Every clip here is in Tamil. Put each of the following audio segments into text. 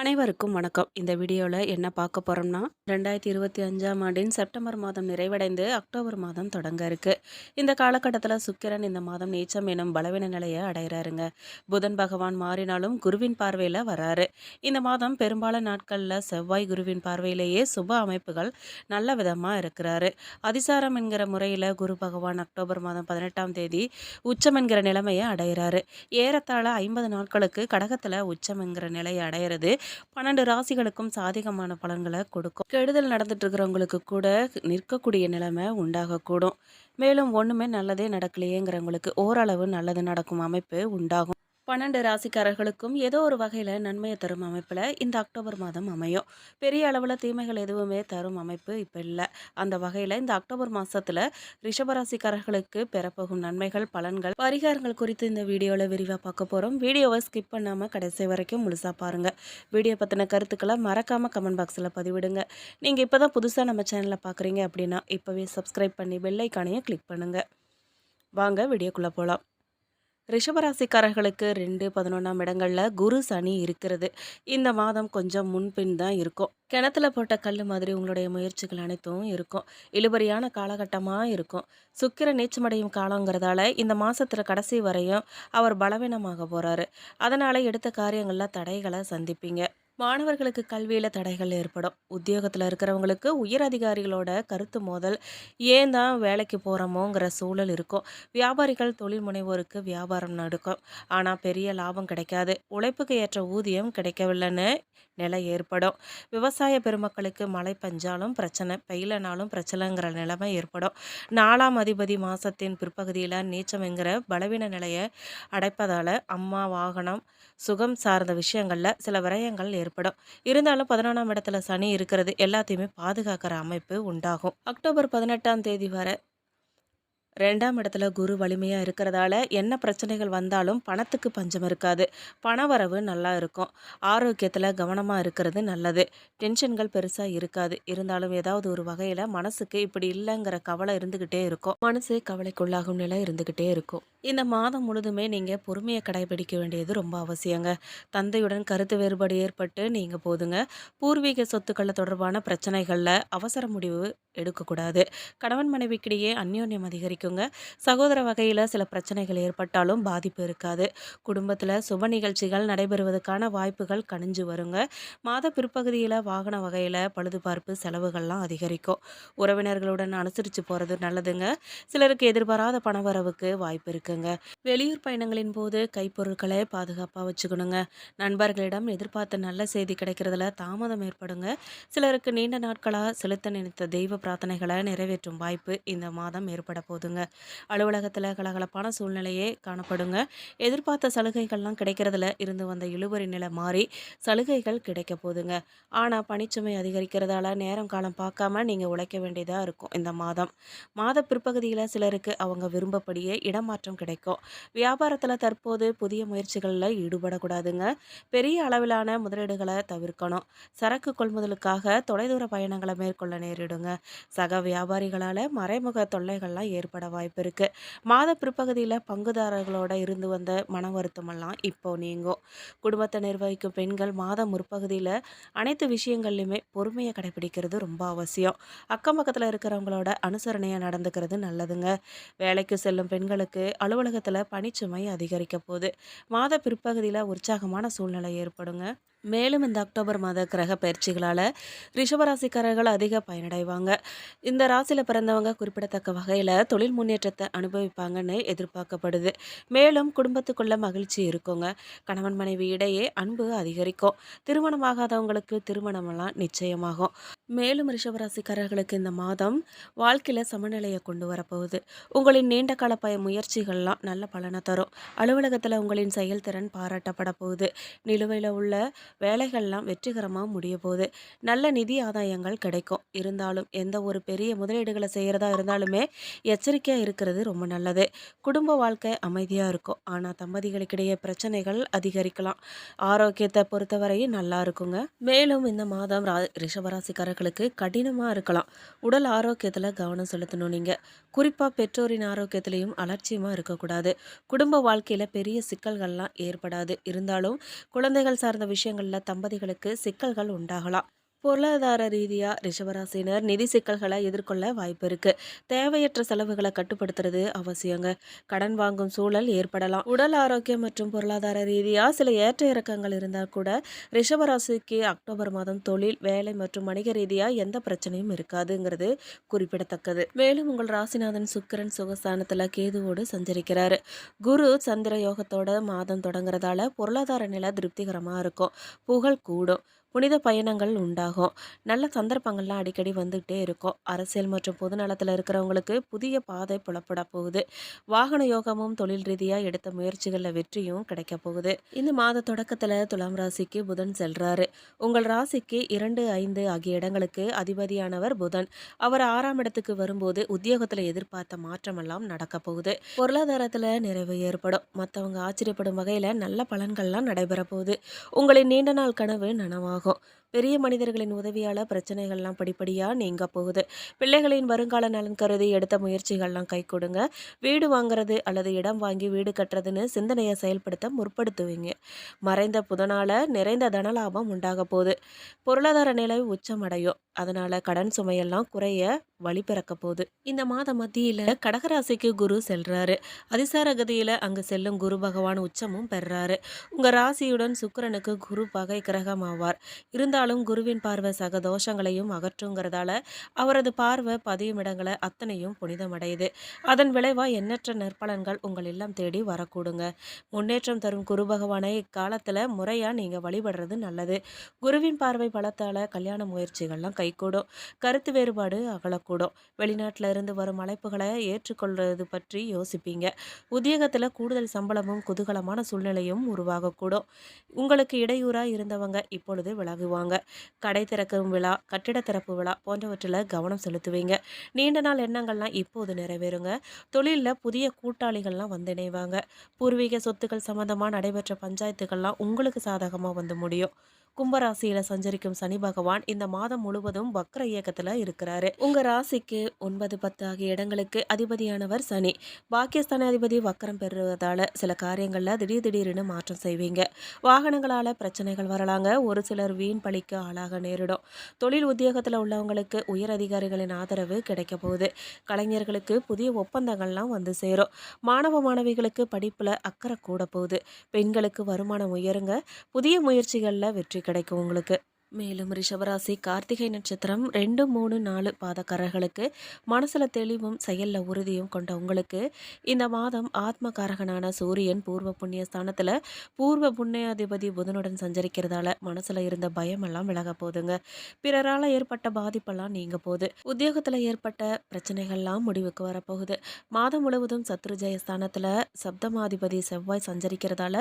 அனைவருக்கும் வணக்கம். இந்த வீடியோவில் என்ன பார்க்க போகிறோம்னா ரெண்டாயிரத்தி இருபத்தி அஞ்சாம் ஆண்டின் செப்டம்பர் மாதம் நிறைவடைந்து அக்டோபர் மாதம் தொடங்க இருக்குது இந்த காலகட்டத்தில் சுக்கிரன் இந்த மாதம் நீச்சம் எனும் பலவீன நிலையை அடைகிறாருங்க. புதன் பகவான் மாறினாலும் குருவின் பார்வையில் வராரு. இந்த மாதம் பெரும்பாலான நாட்களில் செவ்வாய் குருவின் பார்வையிலேயே சுப அமைப்புகள் நல்ல விதமாக இருக்கிறாரு. அதிசாரம் என்கிற முறையில் குரு பகவான் அக்டோபர் மாதம் பதினெட்டாம் தேதி உச்சம் என்கிற நிலைமையை அடைகிறாரு. ஏறத்தாழ ஐம்பது நாட்களுக்கு கடகத்தில் உச்சம் என்கிற நிலையை அடையிறது பன்னெண்டு ராசிகளுக்கும் சாதகமான பலன்களை கொடுக்கும். கெடுதல் நடந்துட்டு இருக்கிறவங்களுக்கு கூட நிற்கக்கூடிய நிலைமை உண்டாகக்கூடும். மேலும் ஒன்றுமே நல்லதே நடக்கலையேங்கிறவங்களுக்கு ஓரளவு நல்லது நடக்கும் அமைப்பு உண்டாகும். பன்னெண்டு ராசிக்காரர்களுக்கும் ஏதோ ஒரு வகையில் நன்மையை தரும் அமைப்பில் இந்த அக்டோபர் மாதம் அமையும். பெரிய அளவில் தீமைகள் எதுவுமே தரும் அமைப்பு இப்போ இல்லை. அந்த வகையில் இந்த அக்டோபர் மாதத்தில் ரிஷபராசிக்காரர்களுக்கு பெறப்போகும் நன்மைகள் பலன்கள் பரிகாரங்கள் குறித்து இந்த வீடியோவில் விரிவாக பார்க்க போகிறோம் வீடியோவை ஸ்கிப் பண்ணாமல் கடைசி வரைக்கும் முழுசாக பாருங்கள் வீடியோ பற்றின கருத்துக்களை மறக்காமல் கமெண்ட் பாக்ஸில் பதிவிடுங்க. நீங்கள் இப்போ தான் புதுசாக நம்ம சேனலில் பார்க்குறீங்க அப்படின்னா இப்போவே சப்ஸ்கிரைப் பண்ணி பெல்லைக்கானையும் கிளிக் பண்ணுங்கள் வாங்க வீடியோக்குள்ளே போகலாம் ரிஷபராசிக்காரர்களுக்கு ரெண்டு பதினொன்றாம் இடங்களில் குரு சனி இருக்கிறது. இந்த மாதம் கொஞ்சம் முன்பின் தான் இருக்கும். கிணத்துல போட்ட கல் மாதிரி உங்களுடைய முயற்சிகள் அனைத்தும் இருக்கும். இழுபறியான காலகட்டமாக இருக்கும். சுக்கிர நீச்சமடையும் காலங்கிறதால இந்த மாதத்தில் கடைசி வரையும் அவர் பலவீனமாக போகிறாரு அதனால் எடுத்த காரியங்களில் தடைகளை சந்திப்பீங்க. மாணவர்களுக்கு கல்வியில் தடைகள் ஏற்படும். உத்தியோகத்தில் இருக்கிறவங்களுக்கு உயர் அதிகாரிகளோட கருத்து மோதல் ஏன் தான் வேலைக்கு போகிறோமோங்கிற சூழல் இருக்கும். வியாபாரிகள் தொழில் முனைவோருக்கு வியாபாரம் நடக்கும். ஆனால் பெரிய லாபம் கிடைக்காது. உழைப்புக்கு ஏற்ற ஊதியம் கிடைக்கவில்லைன்னு நிலை ஏற்படும். விவசாய பெருமக்களுக்கு மழை பஞ்சாலும் பிரச்சனை பெய்யலனாலும் பிரச்சனைங்கிற நிலைமை ஏற்படும். நாலாம் அதிபதி மாதத்தின் பிற்பகுதியில் நீச்சம்ங்கிற பலவீன நிலையை அடைப்பதால் அம்மா வாகனம் சுகம் சார்ந்த விஷயங்களில் சில விரயங்கள் ஏற்படும். இருந்தாலும் பதினொன்றாம் இடத்துல சனி இருக்கிறது எல்லாத்தையுமே பாதுகாக்கிற அமைப்பு உண்டாகும். அக்டோபர் பதினெட்டாம் தேதி வரை ரெண்டாம் இடத்துல குரு வலிமையாக இருக்கிறதால என்ன பிரச்சனைகள் வந்தாலும் பணத்துக்கு பஞ்சம் இருக்காது. பணவரவு நல்லா இருக்கும். ஆரோக்கியத்தில் கவனமாக இருக்கிறது நல்லது. டென்ஷன்கள் பெருசாக இருக்காது. இருந்தாலும் ஏதாவது ஒரு வகையில் மனசுக்கு இப்படி இல்லைங்கிற கவலை இருந்துக்கிட்டே இருக்கும். மனசு கவலைக்குள்ளாகும் நிலை இருந்துக்கிட்டே இருக்கும். இந்த மாதம் முழுதுமே நீங்கள் பொறுமையை கடைபிடிக்க வேண்டியது ரொம்ப அவசியங்க. தந்தையுடன் கருத்து வேறுபாடு ஏற்பட்டு நீங்கள் போதுங்க. பூர்வீக சொத்துக்களை தொடர்பான பிரச்சனைகளில் அவசர முடிவு எடுக்கக்கூடாது. கணவன் மனைவிக்கிடையே அந்யோன்யம் அதிகரிக்குங்க சகோதர வகையில் சில பிரச்சனைகள் ஏற்பட்டாலும் பாதிப்பு இருக்காது. குடும்பத்தில் சுப நிகழ்ச்சிகள் நடைபெறுவதற்கான வாய்ப்புகள் கணிஞ்சு வருங்க. மாத பிற்பகுதியில் வாகன வகையில் பழுதுபார்ப்பு செலவுகள்லாம் அதிகரிக்கும். உறவினர்களுடன் அனுசரித்து போகிறது நல்லதுங்க. சிலருக்கு எதிர்பாராத பணவரவுக்கு வாய்ப்பு இருக்குங்க. வெளியூர் பயணங்களின் போது கைப்பொருட்களை பாதுகாப்பாக வச்சுக்கணுங்க. நண்பர்களிடம் எதிர்பார்த்த நல்ல செய்தி கிடைக்கிறதுல தாமதம் ஏற்படுங்க. சிலருக்கு நீண்ட நாட்களாக செலுத்த நினைத்த தெய்வ பிரார்த்தனைகளை நிறைவேற்றும் வாய்ப்பு இந்த மாதம் ஏற்பட போதுங்க அலுவலகத்தில் கலகலப்பான சூழ்நிலையே காணப்படுங்க. எதிர்பார்த்த சலுகைகள்லாம் கிடைக்கிறதுல இருந்து வந்த இழுபறி நிலை மாறி சலுகைகள் கிடைக்க போதுங்க ஆனால் பணிச்சுமை அதிகரிக்கிறதால நேரம் காலம் பார்க்காம நீங்கள் உழைக்க வேண்டியதாக இருக்கும் இந்த மாதம். மாத பிற்பகுதியில் சிலருக்கு அவங்க விரும்பப்படியே இடமாற்றம் கிடைக்கும். வியாபாரத்தில் தற்போது புதிய முயற்சிகளில் ஈடுபடக்கூடாதுங்க. பெரிய அளவிலான முதலீடுகளை தவிர்க்கணும். சரக்கு கொள்முதலுக்காக தொலைதூர பயணங்களை மேற்கொள்ள நேரிடுங்க. சக வியாபாரிகளால் மறைமுக தொல்லைகள்லாம் ஏற்பட வாய்ப்பு இருக்குது மாத பிற்பகுதியில் பங்குதாரர்களோட இருந்து வந்த மன வருத்தமெல்லாம் இப்போ நீங்கும். குடும்பத்தை நிர்வகிக்கும் பெண்கள் மாத முற்பகுதியில் அனைத்து விஷயங்கள்லையுமே பொறுமையை கடைபிடிக்கிறது ரொம்ப அவசியம். அக்கம் பக்கத்தில் இருக்கிறவங்களோட அனுசரணையாக நடந்துக்கிறது நல்லதுங்க. வேலைக்கு செல்லும் பெண்களுக்கு அலுவலகத்தில் பணிச்சுமை அதிகரிக்க போகுது. மாத பிற்பகுதியில் உற்சாகமான சூழ்நிலை ஏற்படுங்க. மேலும் இந்த அக்டோபர் மாத கிரக பயிற்சிகளால் ரிஷபராசிக்காரர்கள் அதிக பயனடைவாங்க. இந்த ராசியில் பிறந்தவங்க குறிப்பிடத்தக்க வகையில் தொழில் முன்னேற்றத்தை அனுபவிப்பாங்கன்னு எதிர்பார்க்கப்படுது. மேலும் குடும்பத்துக்குள்ள மகிழ்ச்சி இருக்குங்க. கணவன் மனைவி இடையே அன்பு அதிகரிக்கும். திருமணமாகாதவங்களுக்கு திருமணமெல்லாம் நிச்சயமாகும். மேலும் ரிஷபராசிக்காரர்களுக்கு இந்த மாதம் வாழ்க்கையில் சமநிலையை கொண்டு வரப்போகுது. உங்களின் நீண்ட கால பய முயற்சிகள்லாம் நல்ல பலனை தரும். அலுவலகத்தில் உங்களின் செயல்திறன் பாராட்டப்பட போகுது. நிலுவையில் உள்ள வேலைகள்லாம் வெற்றிகரமாக முடிய போகுது. நல்ல நிதி ஆதாயங்கள் கிடைக்கும். இருந்தாலும் எந்த ஒரு பெரிய முதலீடுகளை செய்கிறதா இருந்தாலுமே எச்சரிக்கையாக இருக்கிறது ரொம்ப நல்லது. குடும்ப வாழ்க்கை அமைதியாக இருக்கும். ஆனால் தம்பதிகளுக்கிடையே பிரச்சனைகள் அதிகரிக்கலாம். ஆரோக்கியத்தை பொறுத்தவரையும் நல்லா இருக்குங்க. மேலும் இந்த மாதம் ரா ரிஷபராசிக்காரர் பொருளாதாரக்காரர்களுக்கு கடினமாக இருக்கலாம். உடல் ஆரோக்கியத்தில் கவனம் செலுத்தணும் நீங்கள் குறிப்பாக பெற்றோரின் ஆரோக்கியத்திலையும் அலட்சியமாக இருக்கக்கூடாது. குடும்ப வாழ்க்கையில் பெரிய சிக்கல்கள்லாம் ஏற்படாது. இருந்தாலும் குழந்தைகள் சார்ந்த விஷயங்களில் தம்பதிகளுக்கு சிக்கல்கள் உண்டாகலாம். பொருளாதார ரீதியாக ரிஷபராசினர் நிதி சிக்கல்களை எதிர்கொள்ள வாய்ப்பு இருக்கு. தேவையற்ற செலவுகளை கட்டுப்படுத்துறது அவசியங்க. கடன் வாங்கும் சூழல் ஏற்படலாம். உடல் ஆரோக்கியம் மற்றும் பொருளாதார ரீதியாக சில ஏற்ற இறக்கங்கள் இருந்தால் கூட ரிஷபராசிக்கு அக்டோபர் மாதம் தொழில் வேலை மற்றும் வணிக ரீதியாக எந்த பிரச்சனையும் இருக்காதுங்கிறது குறிப்பிடத்தக்கது. மேலும் உங்கள் ராசிநாதன் சுக்கிரன் சுகஸ்தானத்தில் கேதுவோடு சஞ்சரிக்கிறார். குரு சந்திர யோகத்தோட மாதம் தொடங்குறதால பொருளாதார நிலை திருப்திகரமாக இருக்கும். புகழ் கூடும். புனித பயணங்கள் உண்டாகும். நல்ல சந்தர்ப்பங்கள்லாம் அடிக்கடி வந்துகிட்டே இருக்கும். அரசியல் மற்றும் பொது நலத்தில் இருக்கிறவங்களுக்கு புதிய பாதை புலப்பட போகுது. வாகன யோகமும் தொழில் ரீதியாக எடுத்த முயற்சிகளில் வெற்றியும் கிடைக்க போகுது. இந்த மாத தொடக்கத்தில் துலாம் ராசிக்கு புதன் செல்றாரு. உங்கள் ராசிக்கு இரண்டு ஐந்து ஆகிய இடங்களுக்கு அதிபதியானவர் புதன். அவர் ஆறாம் இடத்துக்கு வரும்போது உத்தியோகத்தில் எதிர்பார்த்த மாற்றமெல்லாம் நடக்க போகுது. பொருளாதாரத்தில் நிறைவு ஏற்படும். மற்றவங்க ஆச்சரியப்படும் வகையில் நல்ல பலன்கள்லாம் நடைபெற போகுது. உங்களின் நீண்ட நாள் கனவு நனவாகும். 後 பெரிய மனிதர்களின் உதவியால் பிரச்சனைகள்லாம் படிப்படியாக நீங்க போகுது. பிள்ளைகளின் வருங்கால நலன் கருதி எடுத்த முயற்சிகள்லாம் கை கொடுங்க. வீடு வாங்குறது அல்லது இடம் வாங்கி வீடு கட்டுறதுன்னு சிந்தனையை செயல்படுத்த முற்படுத்துவீங்க. மறைந்த புதனால நிறைந்த தனலாபம் உண்டாக போகுது. பொருளாதார நிலை உச்சமடையும். அதனால கடன் சுமையெல்லாம் குறைய வழி பிறக்க போகுது. இந்த மாத மத்தியில கடகராசிக்கு குரு செல்றாரு. அதிசார கதியில அங்கு செல்லும் குரு பகவான் உச்சமும் பெறாரு. உங்க ராசியுடன் சுக்கரனுக்கு குரு பகை கிரகம் ஆவார் இருந்தாலும் குருவின் பார்வை சக தோஷங்களையும் அகற்றுங்கிறதால அவரது பார்வை பதியும் இடங்களை அத்தனையும் புனிதமடையுது. அதன் விளைவா எண்ணற்ற நற்பலன்கள் உங்கள் இல்லம் தேடி வரக்கூடுங்க. முன்னேற்றம் தரும் குரு பகவானை இக்காலத்துல முறையா நீங்க வழிபடுறது நல்லது. குருவின் பார்வை பலத்தால கல்யாண முயற்சிகள்லாம் கைகூடும். கருத்து வேறுபாடு அகலக்கூடும். வெளிநாட்டில் இருந்து வரும் அழைப்புகளை ஏற்றுக்கொள்வது பற்றி யோசிப்பீங்க. உத்தியோகத்துல கூடுதல் சம்பளமும் குதூகலமான சூழ்நிலையும் உருவாகக்கூடும். உங்களுக்கு இடையூறா இருந்தவங்க இப்பொழுது விலகுவாங்க. கடை திறக்கும் விழா கட்டிட திறப்பு விழா போன்றவற்றில் கவனம் செலுத்துவீங்க. நீண்ட நாள் எண்ணங்கள்லாம் இப்போது நிறைவேறுங்க. தொழிலில் புதிய கூட்டாளிகள்லாம் வந்து இணைவாங்க பூர்வீக சொத்துக்கள் சம்மந்தமாக நடைபெற்ற பஞ்சாயத்துக்கள்லாம் உங்களுக்கு சாதகமாக வந்து முடியும். கும்பராசியில சஞ்சரிக்கும் சனி பகவான் இந்த மாதம் முழுவதும் வக்ர இயக்கத்துல இருக்கிறாரு. உங்க ராசிக்கு ஒன்பது பத்து ஆகிய இடங்களுக்கு அதிபதியானவர் சனி. பாக்கியஸ்தான அதிபதி வக்கரம் பெறுவதால சில காரியங்கள்ல திடீர் திடீர்னு மாற்றம் செய்வீங்க. வாகனங்களால பிரச்சனைகள் வரலாங்க. ஒரு சிலர் வீண் பழிக்கு ஆளாக நேரிடும். தொழில் உத்தியோகத்துல உள்ளவங்களுக்கு உயர் அதிகாரிகளின் ஆதரவு கிடைக்க போகுது. கலைஞர்களுக்கு புதிய ஒப்பந்தங்கள்லாம் வந்து சேரும். மாணவ மாணவிகளுக்கு படிப்புல அக்கறை கூட போகுது. பெண்களுக்கு வருமானம் உயருங்க. புதிய முயற்சிகள்ல வெற்றி கிடைக்கும் உங்களுக்கு. மேலும் ரிஷபராசி கார்த்திகை நட்சத்திரம் ரெண்டு மூணு நாலு பாதக்காரர்களுக்கு மனசில் தெளிவும் செயலில் உறுதியும் கொண்ட உங்களுக்கு இந்த மாதம் ஆத்மகாரகனான சூரியன் பூர்வ புண்ணிய ஸ்தானத்தில் பூர்வ புண்ணியாதிபதி புதனுடன் சஞ்சரிக்கிறதால மனசில் இருந்த பயமெல்லாம் விலக போகுதுங்க. பிறரால் ஏற்பட்ட பாதிப்பெல்லாம் நீங்க போகுது. உத்தியோகத்தில் ஏற்பட்ட பிரச்சனைகள்லாம் முடிவுக்கு வரப்போகுது. மாதம் முழுவதும் சத்ருஜய ஸ்தானத்தில் சப்தமாதிபதி செவ்வாய் சஞ்சரிக்கிறதால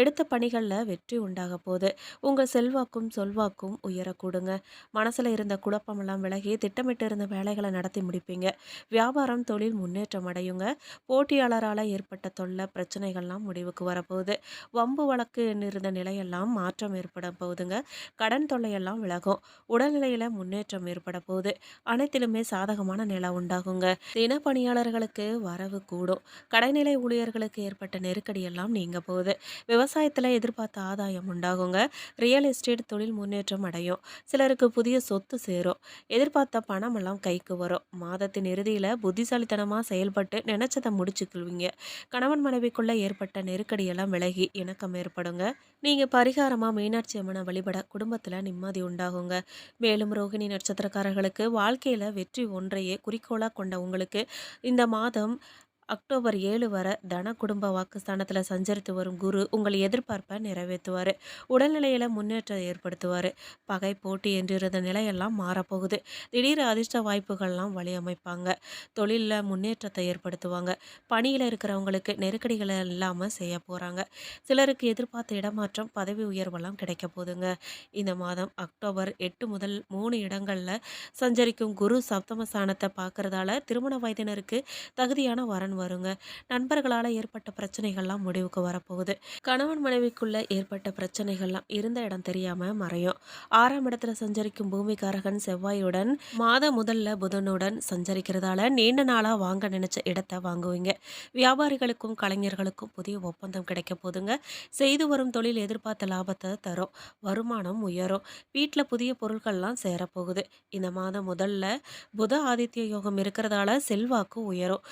எடுத்த பணிகளில் வெற்றி உண்டாக போகுது. உங்கள் செல்வாக்கும் சொல்வாக்கும் உயரக்கூடுங்க. மனசில் இருந்த குழப்பமெல்லாம் விலகி திட்டமிட்டு இருந்த வேலைகளை நடத்தி முடிப்பீங்க. வியாபாரம் தொழில் முன்னேற்றம் அடையுங்க. போட்டியாளரால் ஏற்பட்ட தொல்லை பிரச்சனைகள்லாம் முடிவுக்கு வரப்போகுது. வம்பு வழக்கு இருந்த நிலையெல்லாம் மாற்றம் ஏற்பட போகுதுங்க. கடன் தொல்லையெல்லாம் விலகும். உடல்நிலையில் முன்னேற்றம் ஏற்பட போகுது. அனைத்திலுமே சாதகமான நிலை உண்டாகுங்க. தினப்பணியாளர்களுக்கு வரவு கூடும். கடைநிலை ஊழியர்களுக்கு ஏற்பட்ட நெருக்கடியெல்லாம் நீங்க போகுது. விவசாயத்தில் எதிர்பார்த்த ஆதாயம் உண்டாகுங்க. ரியல் எஸ்டேட் தொழில் முன்னேற்றம் அடையும். சிலருக்கு புதிய சொத்து சேரும். எதிர்பார்த்த பணமெல்லாம் கைக்கு வரும். மாதத்தின் இறுதியில் புத்திசாலித்தனமாக செயல்பட்டு நினைச்சதை முடிச்சுக்கொள்வீங்க கணவன் மனைவிக்குள்ள ஏற்பட்ட நெருக்கடியெல்லாம் விலகி இணக்கம் ஏற்படுங்க. நீங்கள் பரிகாரமாக மீனாட்சி அம்மனை வழிபட குடும்பத்தில் நிம்மதி உண்டாகுங்க. மேலும் ரோகிணி நட்சத்திரக்காரர்களுக்கு வாழ்க்கையில் வெற்றி ஒன்றையே குறிக்கோளாக கொண்ட உங்களுக்கு இந்த மாதம் அக்டோபர் ஏழு வரை தன குடும்ப வாக்குஸ்தானத்தில் சஞ்சரித்து வரும் குரு உங்கள் எதிர்பார்ப்பை நிறைவேற்றுவார். உடல்நிலையில் முன்னேற்றம் ஏற்படுத்துவார். பகை போட்டி என்றிருந்த நிலையெல்லாம் மாறப்போகுது. திடீர் அதிர்ஷ்ட வாய்ப்புகள்லாம் வழியமைப்பாங்க தொழிலில் முன்னேற்றத்தை ஏற்படுத்துவாங்க. பணியில் இருக்கிறவங்களுக்கு நெருக்கடிகளை இல்லாமல் செய்ய போகிறாங்க சிலருக்கு எதிர்பார்த்த இடமாற்றம் பதவி உயர்வெல்லாம் கிடைக்க போகுதுங்க. இந்த மாதம் அக்டோபர் எட்டு முதல் மூணு இடங்களில் சஞ்சரிக்கும் குரு சப்தமஸ்தானத்தை பார்க்கறதால திருமண வயதினருக்கு தகுதியான வரன் வருங்க. நண்பர்களால் ஏற்பட்ட பிரச்சனைகள்லாம் முடிவுக்கு வரப்போகுது. கணவன் மனைவிக்குள்ள ஏற்பட்ட பிரச்சனைகள்லாம் இருந்த இடம் தெரியாம மறையும். ஆறாம் இடத்துல சஞ்சரிக்கும் பூமிகாரகன் செவ்வாயுடன் மாத முதல்ல புதனுடன் சஞ்சரிக்கிறதால நீண்ட நாளா வாங்க நினைச்ச இடத்தை வாங்குவீங்க. வியாபாரிகளுக்கும் கலைஞர்களுக்கும் புதிய ஒப்பந்தம் கிடைக்க போதுங்க. செய்து வரும் தொழில் எதிர்பார்த்த லாபத்தை தரும். வருமானம் உயரும். வீட்டில் புதிய பொருட்கள்லாம் சேரப்போகுது. இந்த மாதம் முதல்ல புத ஆதித்ய யோகம் இருக்கிறதால செல்வாக்கு உயரும்.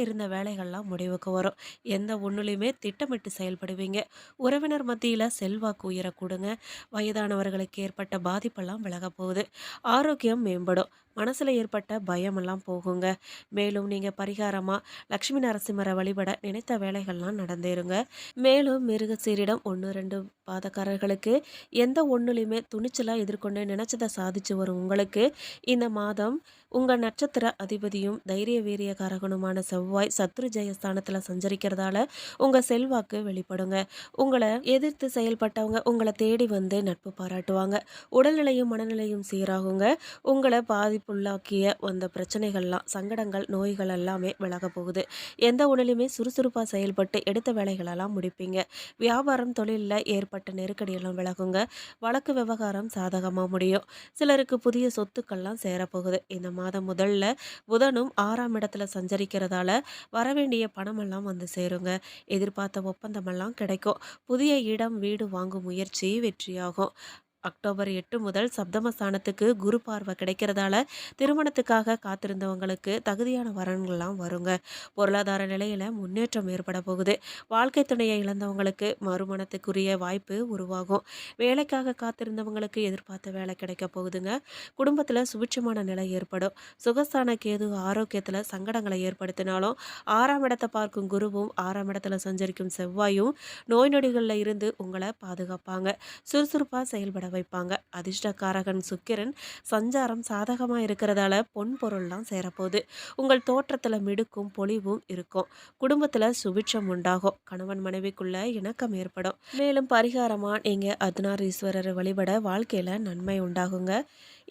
இருந்த வேலைகள்லாம் முடிவுக்கு வரும். எந்த ஒன்றுலையுமே திட்டமிட்டு செயல்படுவீங்க. உறவினர் மத்தியில் செல்வாக்கு உயரக்கூடுங்க வயதானவர்களுக்கு ஏற்பட்ட பாதிப்பெல்லாம் விலக போகுது. ஆரோக்கியம் மேம்படும். மனசில் ஏற்பட்ட பயமெல்லாம் போகுங்க. மேலும் நீங்கள் பரிகாரமாக லக்ஷ்மி நரசிம்மரை வழிபட நினைத்த வேலைகள்லாம் நடந்தேருங்க மேலும் மிருகசீரிடம் ஒன்று ரெண்டு பாதக்காரர்களுக்கு எந்த ஒன்றுலையுமே துணிச்சலாக எதிர்கொண்டு நினச்சதை சாதிச்சு வரும் உங்களுக்கு. இந்த மாதம் உங்கள் நட்சத்திர அதிபதியும் தைரிய வீரியகாரகனுமான செவ்வாய் சத்ரு ஜெயஸ்தானத்தில் சஞ்சரிக்கிறதால உங்கள் செல்வாக்கு வெளிப்படுங்க. உங்களை எதிர்த்து செயல்பட்டவங்க உங்களை தேடி வந்து நட்பு பாராட்டுவாங்க. உடல்நிலையும் மனநிலையும் சீராகுங்க. உங்களை பாதிப்புள்ளாக்கிய வந்த பிரச்சனைகள்லாம் சங்கடங்கள் நோய்கள் எல்லாமே விலக போகுது. எந்த உடலையுமே சுறுசுறுப்பாக செயல்பட்டு எடுத்த வேலைகளெல்லாம் முடிப்பீங்க. வியாபாரம் தொழிலில் ஏற்பட்ட நெருக்கடியெல்லாம் விலகுங்க. வழக்கு விவகாரம் சாதகமாக முடியும். சிலருக்கு புதிய சொத்துக்கள்லாம் சேரப்போகுது. இந்த மாதம் முதல்ல புதனும் ஆறாம் இடத்துல சஞ்சரிக்கிறதால வரவேண்டிய பணமெல்லாம் வந்து சேருங்க. எதிர்பார்த்த ஒப்பந்தமெல்லாம் கிடைக்கும். புதிய இடம் வீடு வாங்கும் முயற்சி வெற்றியாகும். அக்டோபர் எட்டு முதல் சப்தமஸ்தானத்துக்கு குரு பார்வை கிடைக்கிறதால திருமணத்துக்காக காத்திருந்தவங்களுக்கு தகுதியான வரன்கள்லாம் வருங்க. பொருளாதார நிலையில் முன்னேற்றம் ஏற்பட போகுது. வாழ்க்கை துணையை இழந்தவங்களுக்கு மறுமணத்துக்குரிய வாய்ப்பு உருவாகும். வேலைக்காக காத்திருந்தவங்களுக்கு எதிர்பார்த்த வேலை கிடைக்க போகுதுங்க. குடும்பத்தில் சுபிட்சமான நிலை ஏற்படும். சுகஸ்தான கேது ஆரோக்கியத்தில் சங்கடங்களை ஏற்படுத்தினாலும் ஆறாம் இடத்தை பார்க்கும் குருவும் ஆறாம் இடத்துல சஞ்சரிக்கும் செவ்வாயும் நோய் நொடிகளில் இருந்து உங்களை பாதுகாப்பாங்க. சுறுசுறுப்பாக செயல்பட வைப்பாங்க. அதிர்ஷ்டக்காரகன் சுக்கிரன் சஞ்சாரம் சாதகமாக இருக்கிறதால பொன் பொருள்லாம் சேரப்போகுது. உங்கள் தோற்றத்தில் மிடுக்கும் பொலிவும் இருக்கும். குடும்பத்தில் சுபிட்சம் உண்டாகும். கணவன் மனைவிக்குள்ள இணக்கம் ஏற்படும். மேலும் பரிகாரமாக நீங்கள் அர்த்தநாரீஸ்வரரை வழிபட வாழ்க்கையில் நன்மை உண்டாகுங்க.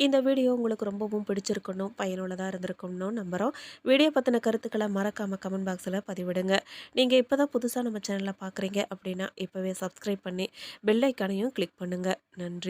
இந்த வீடியோ உங்களுக்கு ரொம்பவும் பிடிச்சிருக்கணும் பயனுள்ளதாக இருந்திருக்கணும் நம்புகிறோம் வீடியோ பற்றின கருத்துக்களை மறக்காமல் கமெண்ட் பாக்ஸில் பதிவிடுங்க. நீங்கள் இப்போ தான் புதுசாக நம்ம சேனலில் பார்க்குறீங்க அப்படின்னா இப்போவே சப்ஸ்கிரைப் பண்ணி பெல் ஐக்கானையும் கிளிக் பண்ணுங்கள் நன்றி.